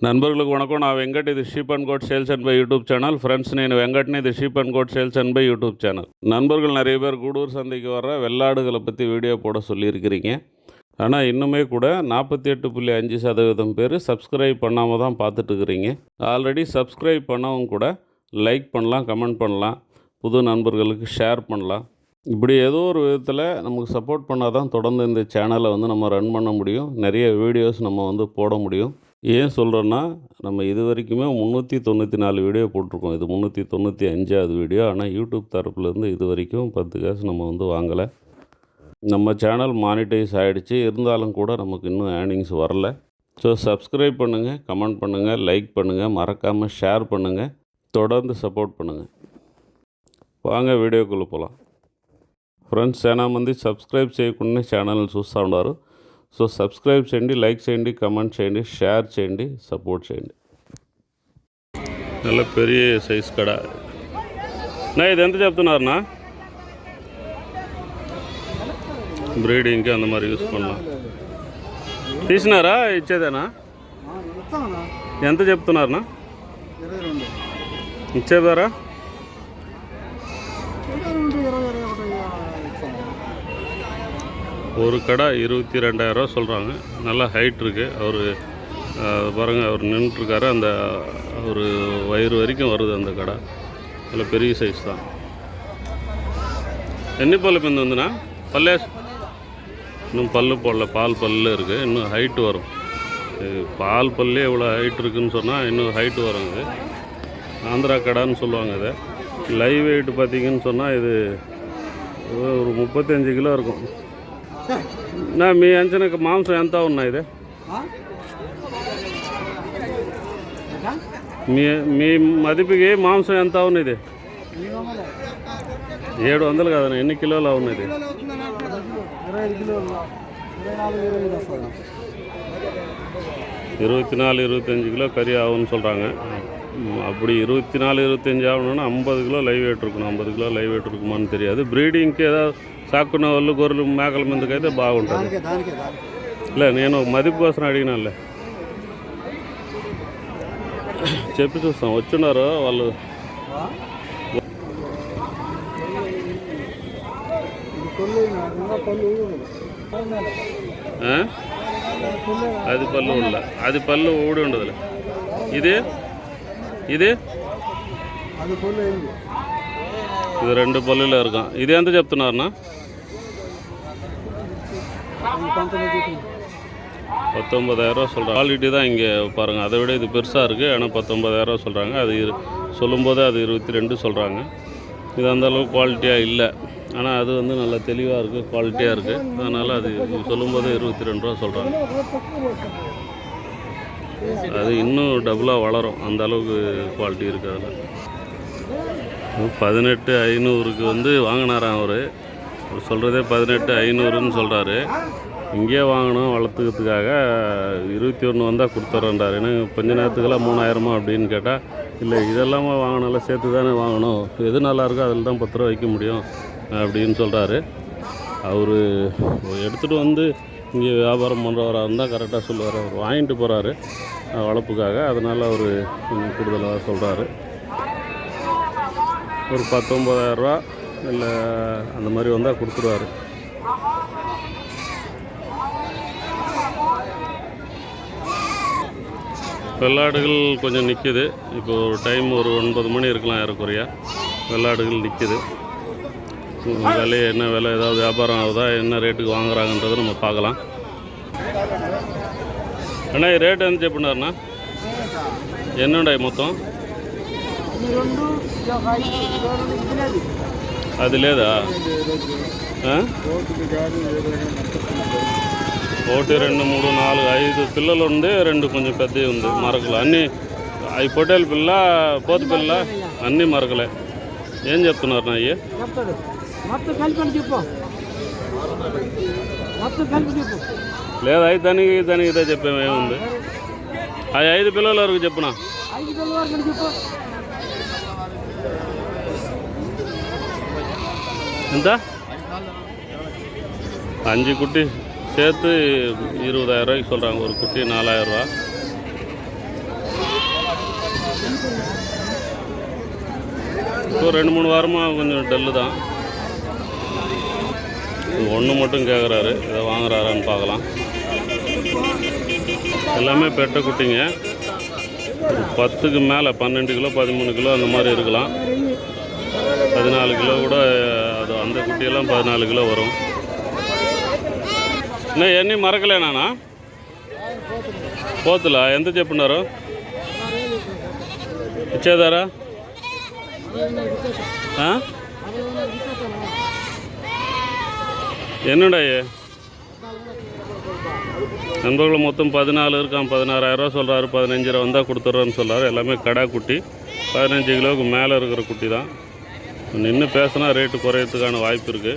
నన్బర్లకు వణకం నా వెంకట్ ఇది sheep and goat sales and buy YouTube channel friends నేను வெங்கட்னு இது sheep and goat sales and buy YouTube channel நண்பர்கள் நிறைய பேர் கூடூர் சந்தைக்கு வர வெள்ளாடுகளை பற்றி வீடியோ போட சொல்லியிருக்கிறீங்க ஆனால் இன்னுமே கூட நாற்பத்தி எட்டு புள்ளி அஞ்சு சதவீதம் பேர் சப்ஸ்கிரைப் பண்ணாமல் தான் பார்த்துட்டு இருக்கிறீங்க ஆல்ரெடி சப்ஸ்கிரைப் பண்ணவங்க கூட லைக் பண்ணலாம் கமெண்ட் பண்ணலாம் புது நண்பர்களுக்கு ஷேர் பண்ணலாம் இப்படி ஏதோ ஒரு விதத்தில் நமக்கு சப்போர்ட் பண்ணால் தான் தொடர்ந்து இந்த சேனலை வந்து நம்ம ரன் பண்ண முடியும் நிறைய வீடியோஸ் நம்ம வந்து போட முடியும் ஏன் சொல்கிறேன்னா நம்ம இது வரைக்குமே முந்நூற்றி தொண்ணூற்றி நாலு வீடியோ போட்டிருக்கோம் இது முந்நூற்றி தொண்ணூற்றி அஞ்சாவது வீடியோ ஆனால் யூடியூப் தரப்புலேருந்து இது வரைக்கும் பத்து காசு நம்ம வந்து வாங்கலை நம்ம சேனல் மானிட்டைஸ் ஆகிடுச்சு இருந்தாலும் கூட நமக்கு இன்னும் ஏர்னிங்ஸ் வரல ஸோ சப்ஸ்கிரைப் பண்ணுங்கள் கமெண்ட் பண்ணுங்கள் லைக் பண்ணுங்கள் மறக்காமல் ஷேர் பண்ணுங்கள் தொடர்ந்து సపోర్ట్ பண்ணுங்கள் వాంగ వీడియోకులు పోలాం ఫ్రెండ్స్ చాలా మంది సబ్స్క్రైబ్ చేయకుండా ఛానల్ని చూస్తూ ఉన్నారు సో సబ్స్క్రైబ్ చేయండి లైక్ చేయండి కమెంట్ చేయండి షేర్ చేయండి సపోర్ట్ చేయండి. నల్ల పెరిగి సైజ్ కడ. నా ఇది ఎంత చెప్తున్నారన్నా? బ్రీడింగ్కి అంత మరి చూసుకున్నా తీసినారా? ఇచ్చేదేనా? ఎంత చెప్తున్నారన్నా? ఇచ్చేదారా ஒரு கடை இருபத்தி ரெண்டாயிரரூவா சொல்கிறாங்க நல்லா ஹைட் இருக்குது அவர் பாருங்கள் அவர் நின்றுட்டுருக்காரு அந்த ஒரு வயிறு வரைக்கும் வருது அந்த கடை. நல்ல பெரிய சைஸ் தான். என்ன பல்லு பிந்து வந்துண்ணா பல்லே? இன்னும் பல்லு போடல. பால் பல்லு இருக்குது இன்னும் ஹைட்டு வரும். பால் பல்லே எவ்வளோ ஹைட் இருக்குதுன்னு சொன்னால் இன்னும் ஹைட்டு வரும் இது. ஆந்திரா கடைன்னு சொல்லுவாங்க இதை. லைவ் வெயிட் பார்த்திங்கன்னு சொன்னால் இது ஒரு முப்பத்தஞ்சு கிலோ இருக்கும். నా మీ అంచనకు మాంసం ఎంత ఉన్నాయి ఇది? మీ మీ మదిపికి మాంసం ఎంత ఉన్నది ఏడు వందలు కదా ఎన్ని కిలోలు ఉన్నది இருபத்தி நாலு இருபத்தஞ்சி கிலோ கறி ஆகும்னு சொல்கிறாங்க அப்படி இருபத்தி நாலு இருபத்தஞ்சி ஆகணும்னா ஐம்பது கிலோ லைவ் வெயிட் இருக்கணும் ஐம்பது கிலோ லைவ் வெயிட் இருக்குமான்னு தெரியாது ப்ரீடிங்க்கு ஏதாவது సాక్కున్న వాళ్ళు గొర్రెలు మేకల మీదకైతే బాగుంటుంది. లే నేను మదిపు కోసం అడిగినానులే. చెప్పి చూస్తాం. వచ్చున్నారు వాళ్ళు? అది పళ్ళు ఉండలే అది పళ్ళు ఊడి ఉండదులే. ఇది? ఇది? అది పళ్ళు అయింది ఇది రెండు పళ్ళులో இருக்கும் ఇది ఎంత చెప్తున్నారన్నా அது పంతొమ్మిది చెప్పిన பத்தொம்பதாயிரரூவா சொல்கிறாங்க குவாலிட்டி தான் இங்கே பாருங்கள் அதை விட இது பெருசாக இருக்குது ஆனால் பத்தொம்பதாயிரரூவா சொல்கிறாங்க அது இரு- சொல்லும்போது அது இருபத்தி ரெண்டு சொல்கிறாங்க இது அந்த அளவுக்கு குவாலிட்டியாக இல்லை ஆனால் அது வந்து நல்லா தெளிவாக இருக்குது குவாலிட்டியாக இருக்குது அதனால் அது சொல்லும்போது இருபத்தி ரெண்டு ரூபா சொல்கிறாங்க அது இன்னும் டபுளாக வளரும் அந்த அளவுக்கு குவாலிட்டி இருக்குது அதில் பதினெட்டு ஐநூறுக்கு வந்து வாங்கினாராம் அவர். அவர் சொல்கிறதே பதினெட்டு ஐநூறுன்னு சொல்கிறாரு இங்கேயே வாங்கணும் வளர்த்துக்கிறதுக்காக இருபத்தி ஒன்று வந்தால் கொடுத்துட்றேன்றார் ஏன்னா கொஞ்ச நேரத்துக்கெல்லாம் மூணாயிரமா அப்படின்னு கேட்டால் இல்லை இதெல்லாமா வாங்கினால சேர்த்து தானே வாங்கணும். எது நல்லாயிருக்கோ அதில் தான் பத்து ரூபா வைக்க முடியும் அப்படின்னு சொல்கிறாரு அவர் எடுத்துகிட்டு வந்து இங்கே வியாபாரம் பண்ணுறவராக இருந்தால் கரெக்டாக சொல்லுவார். அவர் வாங்கிட்டு போகிறாரு வளர்ப்புக்காக. அதனால் அவர் கொஞ்சம் கூடுதலாக சொல்கிறாரு ஒரு பத்தொம்பதாயிரரூவா இல்லை அந்த மாதிரி வந்தால் கொடுத்துருவாரு. வெள்ளாடுகள் கொஞ்சம் நிற்கிது இப்போ ஒரு டைம் ஒரு ஒன்பது மணி இருக்கலாம் ஏறக்குறையா. வெள்ளாடுகள் நிற்கிது விலை என்ன விலை ஏதாவது வியாபாரம் ஆகுதா என்ன ரேட்டுக்கு வாங்குறாங்கன்றதை நம்ம பார்க்கலாம். அண்ணா ரேட் என்ன பண்ணாருண்ணா என்னண்டா மொத்தம்? అది లేదా? ఒకటి రెండు మూడు నాలుగు ఐదు పిల్లలు ఉంది రెండు కొంచెం పెద్దవి ఉంది మరకలు. అన్నీ అవి పొట్టేల పిల్ల పోత పిల్ల అన్నీ మరకలే. ఏం చెప్తున్నారు నా అయ్యి లేదా? అయితే దానికి దానికి ఇదే చెప్పాము ఏముంది అవి ఐదు పిల్లల వరకు చెప్పునా இந்த அஞ்சு குட்டி சேர்த்து இருபதாயிரம் ரூபாய்க்கு சொல்கிறாங்க ஒரு குட்டி நாலாயிரம் ரூபா இப்போ ரெண்டு மூணு வாரமாக கொஞ்சம் டல்லு தான் ஒன்று மட்டும் கேட்குறாரு இதை வாங்குறாரான்னு பார்க்கலாம் எல்லாமே பெட்ட குட்டிங்க ஒரு பத்துக்கு மேலே பன்னெண்டு கிலோ பதிமூணு கிலோ அந்த மாதிரி இருக்கலாம் பதினாலு கிலோ கூட அது அந்த குட்டியெல்லாம் பதினாலு கிலோ வரும் என்ன ఎన్ని మరకలేనా పోతులా ఎంత చెప్పున్నారు ఇచ్చేదారా ఆ? என்னடாயே நண்பர்கள் மொத்தம் பதினாலு இருக்கான் பதினாறாயிரரூவா சொல்கிறாரு பதினஞ்சு ரூபா வந்தால் கொடுத்துட்றோன்னு சொல்கிறாரு எல்லாமே கடா குட்டி பதினஞ்சு கிலோவுக்கு மேலே இருக்கிற குட்டி தான் நின்று பேசினா ரேட்டு குறையறதுக்கான வாய்ப்பு இருக்குது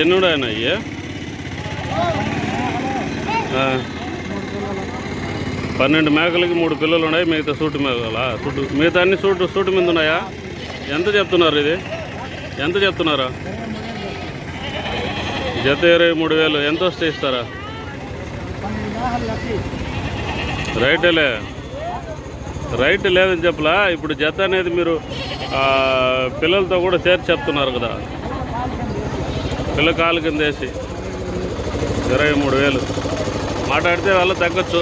என்னோட என்ன ஐயா ఆ. పన్నెండు మేకలకి మూడు పిల్లలు ఉన్నాయి మిగతా సూటు మేకలా సూటు మిగతా అన్ని సూటు సూటు మీద ఉన్నాయా ఎంత చెప్తున్నారు ఇది ఎంత చెప్తున్నారు జత ఇరవై మూడు వేలు ఎంత వస్తే ఇస్తారా రైటేలే రైట్ లేదని చెప్పలా ఇప్పుడు జత అనేది మీరు ఆ, పిల్లలతో కూడా చేర్చి చెప్తున్నారు కదా పిల్ల కాలు కింద వేసి ఇరవై మూడు వేలు மாட்டாடித்தே விலை தக்கச்சு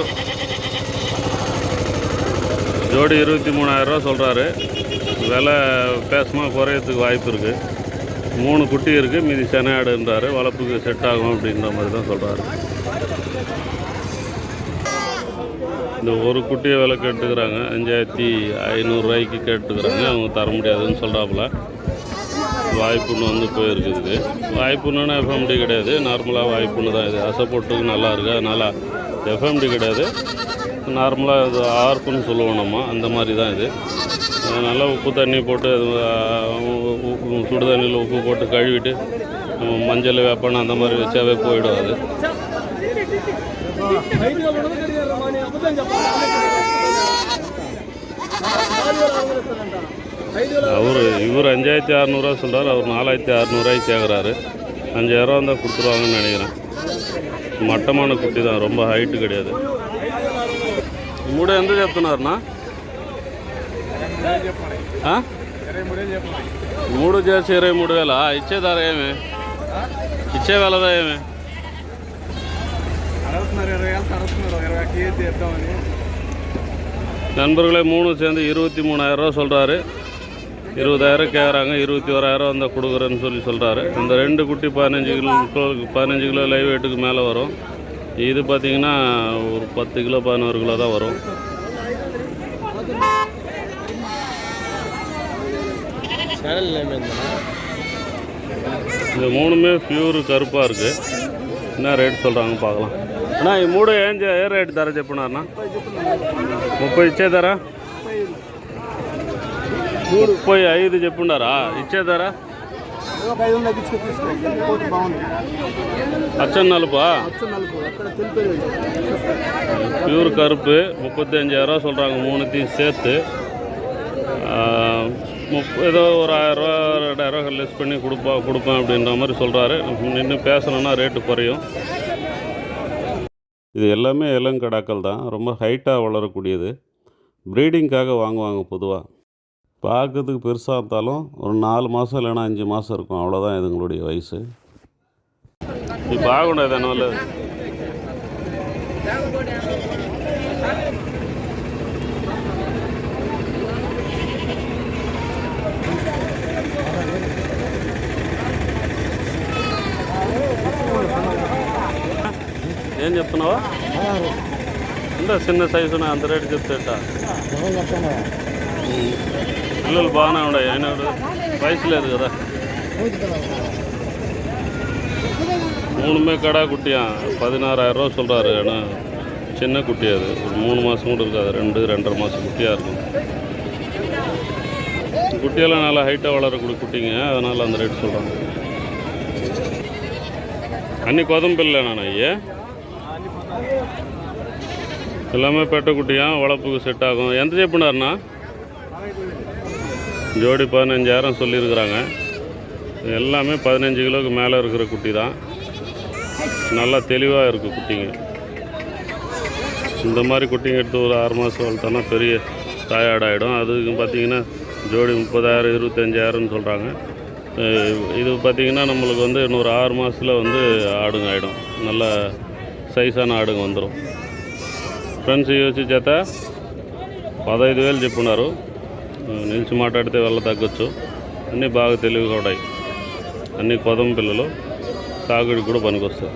ஜோடி இருபத்தி மூணாயிரரூவா சொல்கிறாரு விலை பேசமாக குறையறதுக்கு வாய்ப்பு இருக்குது மூணு குட்டி இருக்குது மீதி செனையாடுன்றார் வளர்ப்புக்கு செட் ஆகும் அப்படின்ற மாதிரி தான் சொல்கிறாரு இந்த ஒரு குட்டியை விலை கேட்டுக்கிறாங்க. அஞ்சாயிரத்தி ஐநூறுரூவாய்க்கு கேட்டுக்கிறாங்க. அவங்க தர முடியாதுன்னு சொல்கிறாப்புல வாய்ப்புன்னு வந்து போயிருக்குது வாய்ப்புன்னு எஃப்எம்டி கிடையாது. நார்மலாக வாய்ப்புன்னு தான் இது அசைப்போட்டுக்கு நல்லா இருக்குது அதனால் எஃப்எம்டி கிடையாது. நார்மலாக இது ஆர்ப்புன்னு சொல்லுவோம் நம்ம. அந்த மாதிரி தான் இது. நல்லா உப்பு தண்ணி போட்டு அது, அஹ், உ- உ- சுடு தண்ணியில் உப்பு போட்டு கழுவிட்டு நம்ம மஞ்சள் வேப்பண்ணை அந்த மாதிரி வச்சாவே போயிடும் அது ఐదుగా ఉండదు కడిగారు మాని అబద్ధం చెప్పాలి ఐదు వేల அவர் இவர் அஞ்சாயிரத்தி அறநூறுவா சொல்கிறார் அவர் நாலாயிரத்தி அறநூறுவாய்க்கு கேட்குறாரு அஞ்சாயிரம் இருந்தால் கொடுத்துருவாங்கன்னு நினைக்கிறேன் மட்டமான குட்டி தான் ரொம்ப ஹைட்டு கிடையாது మూడు ఎంత చెప్తున్నారన్నా ఆ? మూడు చేసి ఇరవై మూడు వేల ఇచ్చే ధర ఏమి ఇచ్చే వేలదా ఏమి అడుగుతున్నారు ఇరవై వేలు అడుగుతున్నారు ఇరవై కేజీ ఇద్దామని நண்பர்களே மூணு சேர்ந்து இருபத்தி மூணாயிரரூவா சொல்கிறாரு இருபதாயிரம் கேட்குறாங்க இருபத்தி ஓராயிரம் வந்தால் கொடுக்குறேன்னு சொல்லி சொல்கிறாரு அந்த ரெண்டு குட்டி பதினஞ்சு கிலோ பதினஞ்சு கிலோ லைவ் வெயிட்டுக்கு மேலே வரும் இது பார்த்தீங்கன்னா ஒரு பத்து கிலோ பதினோரு கிலோ தான் வரும் சேனல் நேம் என்ன இந்த மூணுமே ప్యూర్ కరుపా இருக்குது என்ன రేట్ சொல்கிறாங்க பார்க்கலாம் అన్నా ఈ మూడు ఏం చే- ఏ రేట్ ధర చెప్పినారన్నా ముప్పై ఇచ్చే ధర ముప్పై ఐదు చెప్పుండారా ఇచ్చే ధర ఒక ఐదు వందలు తగ్గించుకొని తీసుకోండి కోటి బాగుంది అచ్చన్ నలుపా అచ్చు నలుపు అక్కడ తెలిపేది பியூர் கருப்பு முப்பத்தஞ்சாயிரரூவா சொல்கிறாங்க மூணுத்தையும் சேர்த்து ஆ, முப் ஏதோ ஒரு ஆயிரரூவா ரெண்டாயிரரூவா லெஸ் பண்ணி கொடுப்பா கொடுப்பேன் அப்படின்ற மாதிரி சொல்கிறாரு நின்று பேசணுன்னா ரேட்டு குறையும். இது எல்லாமே இளங்கடாக்கள் தான். ரொம்ப ஹைட்டாக வளரக்கூடியது. ப்ரீடிங்க்காக வாங்குவாங்க பொதுவாக பார்க்கறதுக்கு பெருசாக இருந்தாலும் ஒரு நாலு மாதம் இல்லைன்னா அஞ்சு மாதம் இருக்கும். அவ்வளோதான் இதுங்களுடைய வயசு. இப்போ பார்க்கணும் எதனால ఏం చెప్తున్నావా అంటే చిన్న సైజున అంత రేటు చెప్తేట పిల్లలు బాగానే ఉన్నాయి ఆయన వయసు లేదు కదా மூணுமே கடா குட்டியா பதினாறாயிரம் ரூபா சொல்கிறாரு ஆனால் சின்ன குட்டி அது ஒரு மூணு மாதம் கூட இருக்காது ரெண்டு ரெண்டரை மாதம் குட்டியாக இருக்கும் குட்டியெல்லாம் நல்லா ஹைட்டாக வளரக்கூடிய குட்டிங்க அதனால் அந்த ரேட் சொல்கிறாங்க அன்னி கொதம்பில்லை நான் ஐயா எல்லாமே பெட்டைக்குட்டியாக வளர்ப்புக்கு செட் ஆகும். எந்த ஜெய்ப்பினார்ண்ணா ஜோடி பதினஞ்சாயிரம் சொல்லியிருக்கிறாங்க. எல்லாமே பதினஞ்சு கிலோக்கு மேலே இருக்கிற குட்டி தான். நல்லா தெளிவாக இருக்குது குட்டிங்க. இந்த மாதிரி குட்டிங்க எடுத்து ஒரு ஆறு மாதம் வளர்த்தோன்னா பெரிய டயர்டாகிடும் அதுக்கும் பார்த்திங்கன்னா ஜோடி முப்பதாயிரம் இருபத்தஞ்சாயிரம்னு சொல்கிறாங்க இது பார்த்திங்கன்னா நம்மளுக்கு வந்து இன்னொரு ஆறு மாதத்தில் வந்து ஆடுங்க ஆகிடும் நல்ல சைஸான ஆடுங்க வந்துடும் ఫ్రెండ్స్ ఇవి వచ్చి జత పదహైదు వేలు చెప్పున్నారు నిలిచి మాట్లాడితే వెళ్ళ తగ్గొచ్చు అన్నీ బాగా తెలివిగా ఉన్నాయి అన్నీ కొదం పిల్లలు సాగుడికి కూడా పనికొస్తాయి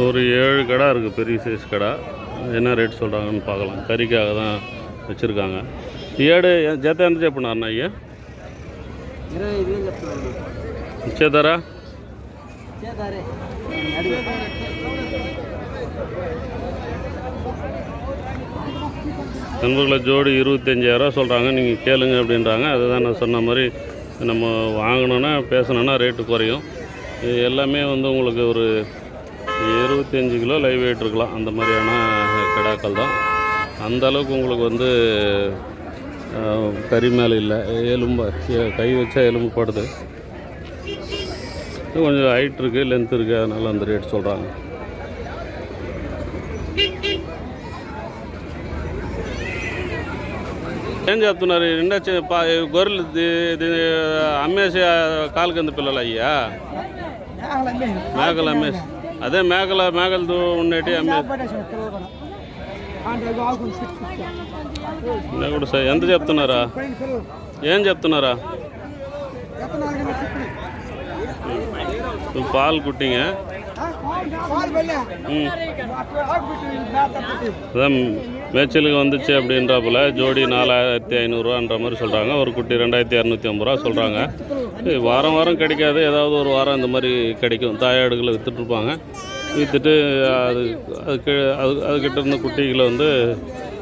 ஒரு ஏழு கடை இருக்குது பெரிய சைஸ் கடை என்ன ரேட் சொல்கிறாங்கன்னு பார்க்கலாம் கறிக்காக தான் வச்சுருக்காங்க ఏడు జత ఎంత చెప్పినారు అన్న అయ్యా ఇరవై ఐదు వేలు చెప్తున్నాను ఇచ్చేదారా చేతారే நண்பர்களை ஜோடி இருபத்தஞ்சாயிரரூவா சொல்கிறாங்க நீங்கள் கேளுங்க அப்படின்றாங்க. அதுதான் நான் சொன்ன மாதிரி நம்ம வாங்கணுன்னா பேசணுன்னா ரேட்டு குறையும். இது எல்லாமே வந்து உங்களுக்கு ஒரு இருபத்தஞ்சி கிலோ லைவ் வெயிட் இருக்கலாம். அந்த மாதிரியான கிடாக்கள் தான். அந்த அளவுக்கு உங்களுக்கு வந்து கறி மேலே இல்லை. எலும்பு கை வச்சா எலும்பு படுது. கொஞ்சம் ஹைட் இருக்குது லென்த் இருக்குது அதனால் அந்த ரேட் சொல்கிறாங்க ఏం చెప్తున్నారు నిండా గొర్రెలు అమ్మేసి కాలు కింద పిల్లలు అయ్యా మేకలు అమ్మేసి అదే మేకల మేకలతో ఉండేటి అమ్మేసి కూడా సార్ ఎంత చెప్తున్నారా ఏం చెప్తున్నారా పాలు కుట్టింగ అదే மேய்ச்சலுக்கு வந்துச்சு அப்படின்றாப்புல ஜோடி நாலாயிரத்தி ஐநூறுரூவான்ற மாதிரி சொல்கிறாங்க ஒரு குட்டி ரெண்டாயிரத்தி இரநூத்தி ஐம்பது ரூபா சொல்கிறாங்க வாரம் வாரம் கிடைக்காது. ஏதாவது ஒரு வாரம் இந்த மாதிரி கிடைக்கும். தாயாடுகளை விற்றுட்ருப்பாங்க விற்றுட்டு அது அதுக்கு அது அதுக்கிட்ட இருந்த குட்டிகளை வந்து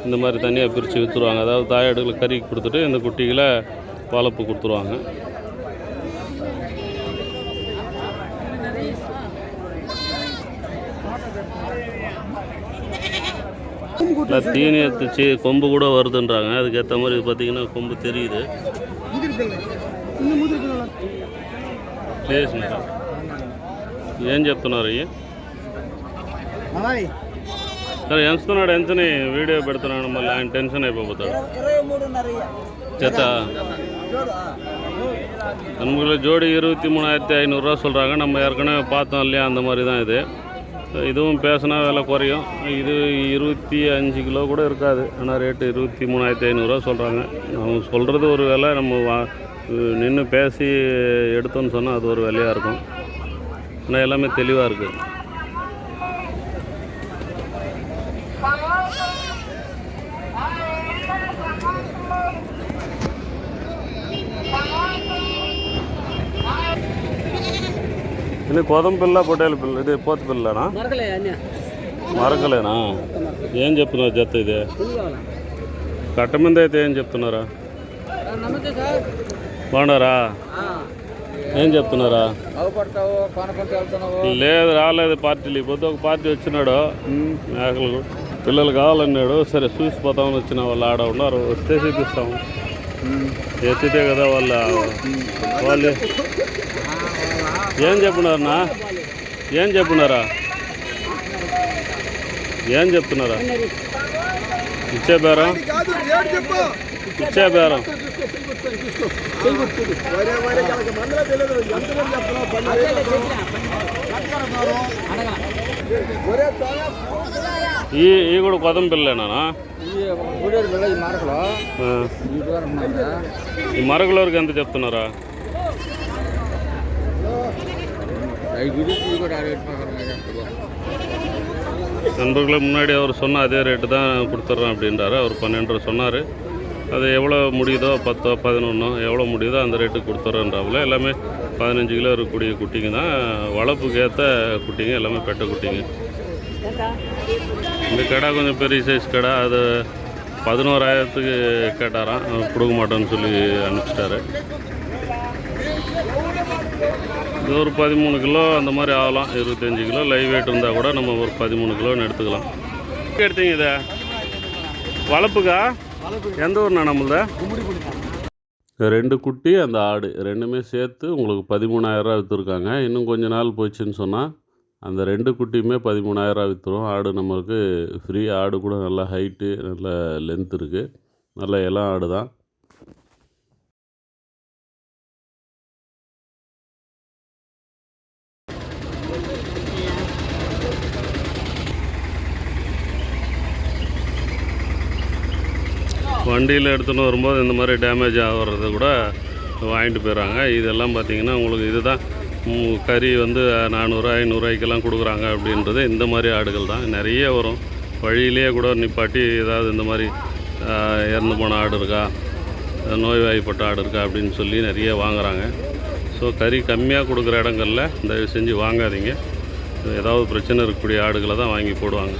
இந்த மாதிரி தனியாக பிரித்து விற்றுருவாங்க அதாவது தாயாடுகளை கறி கொடுத்துட்டு இந்த குட்டிகளை வளர்ப்பு கொடுத்துருவாங்க. இல்லை தீனி எடுத்துச்சு கொம்பு கூட வருதுன்றாங்க அதுக்கேற்ற மாதிரி இது பார்த்தீங்கன்னா கொம்பு தெரியுது చేసినారా ఏం చెప్తున్నారు అయ్యి సరే ఎంచుతున్నాడు ఎంచని వీడియో పెడుతున్నాడు మళ్ళీ ఆయన టెన్షన్ అయిపోతాడు ఇరవై మూడున్నర చెత్త நம்மள ஜோடி இருபத்தி மூணாயிரத்தி ஐநூறுரூவா சொல்கிறாங்க நம்ம ஏற்கனவே பார்த்தோம் இல்லையா அந்த மாதிரி தான் இது இதுவும் பேசினா விலை குறையும். இது இருபத்தி அஞ்சு கிலோ கூட இருக்காது. ஆனால் ரேட்டு இருபத்தி மூணாயிரத்தி ஐநூறுரூவா சொல்கிறாங்க அவங்க சொல்கிறது ஒரு விலை நம்ம வா நின்று பேசி எடுத்தோன்னு சொன்னால் அது ஒரு விலையாக இருக்கும். ஆனால் எல்லாமே தெளிவாக இருக்குது ఇది కోదం పిల్ల పొట్టేల పిల్ల ఇది పోత పిల్లనా? మరకలేనా? ఏం చెప్తున్నారు జత ఇది? కట్ట మీద అయితే ఏం చెప్తున్నారా? బాగున్నారా? ఏం చెప్తున్నారా? లేదు రాలేదు పార్టీలు. ఇప్పుడు ఒక పార్టీ వచ్చినాడు. మేకలు. పిల్లలు కావాలన్నాడు. సరే చూసిపోతామని వచ్చిన వాళ్ళు ఆడ ఉన్నారు. వస్తే చూపిస్తాము. ఎత్తితే కదా వాళ్ళ వాళ్ళు. ఏం చెప్పినారన్నా ఏం చెప్పినారా ఏం చెప్తున్నారా? ఇచ్చే బేరం? ఇచ్చే బేరం. ఈ ఈ కూడా కొదం పిల్లేనా ఈ మరగలూరుకి ఎంత చెప్తున్నారా? நண்பர்களை முன்னாடி அவர் சொன்ன அதே ரேட்டு தான் கொடுத்துட்றேன் அப்படின்றாரு. அவர் பன்னெண்டு சொன்னார். அது எவ்வளோ முடியுதோ பத்தோ பதினொன்றோ எவ்வளோ முடியுதோ அந்த ரேட்டுக்கு கொடுத்துட்றேன்றாப்புல எல்லாமே பதினஞ்சு கிலோ இருக்கக்கூடிய குட்டிங்க தான். வளர்ப்புக்கு ஏற்ற குட்டிங்க எல்லாமே பெட்ட குட்டிங்க. இந்த கடை கொஞ்சம் பெரிய சைஸ் கடை. அது பதினோராயிரத்துக்கு கேட்டாராம். கொடுக்க மாட்டோன்னு சொல்லி அனுப்பிச்சிட்டாரு. இது ஒரு பதிமூணு கிலோ அந்த மாதிரி ஆகலாம். இருபத்தஞ்சி கிலோ லைவ் வெயிட் இருந்தால் கூட நம்ம ஒரு பதிமூணு கிலோன்னு எடுத்துக்கலாம். எடுத்தீங்க இதை? வளர்ப்புக்கா? எந்த ஊர்ண்ணா நம்மளத? ரெண்டு குட்டி அந்த ஆடு. ரெண்டுமே சேர்த்து உங்களுக்கு பதிமூணாயிரரூவா விற்றுருக்காங்க இன்னும் கொஞ்ச நாள் போச்சுன்னு சொன்னால் அந்த ரெண்டு குட்டியுமே பதிமூணாயிரரூவா விற்றுரும் ஆடு நம்மளுக்கு ஃப்ரீ ஆடு கூட நல்லா ஹைட்டு நல்ல லென்த் இருக்குது நல்ல இளம் ஆடு தான் வண்டியில் எடுத்துன்னு வரும்போது இந்த மாதிரி டேமேஜ் ஆகிறது கூட வாங்கிட்டு போயிடுறாங்க. இதெல்லாம் பார்த்தீங்கன்னா உங்களுக்கு இதுதான். கறி வந்து நானூறு ஐநூறுரூவாய்க்கெல்லாம் கொடுக்குறாங்க அப்படின்றது இந்த மாதிரி ஆடுகள் தான். நிறைய வரும். வழியிலேயே கூட நிப்பாட்டி ஏதாவது இந்த மாதிரி இறந்து போன ஆடு இருக்கா? நோய்வாய்ப்பட்ட ஆடு இருக்கா? அப்படின்னு சொல்லி நிறைய வாங்குறாங்க. ஸோ கறி கம்மியாக கொடுக்குற இடங்களில் தயவு செஞ்சு வாங்காதீங்க. ஏதாவது பிரச்சனை இருக்கக்கூடிய ஆடுகளை தான் வாங்கி போடுவாங்க.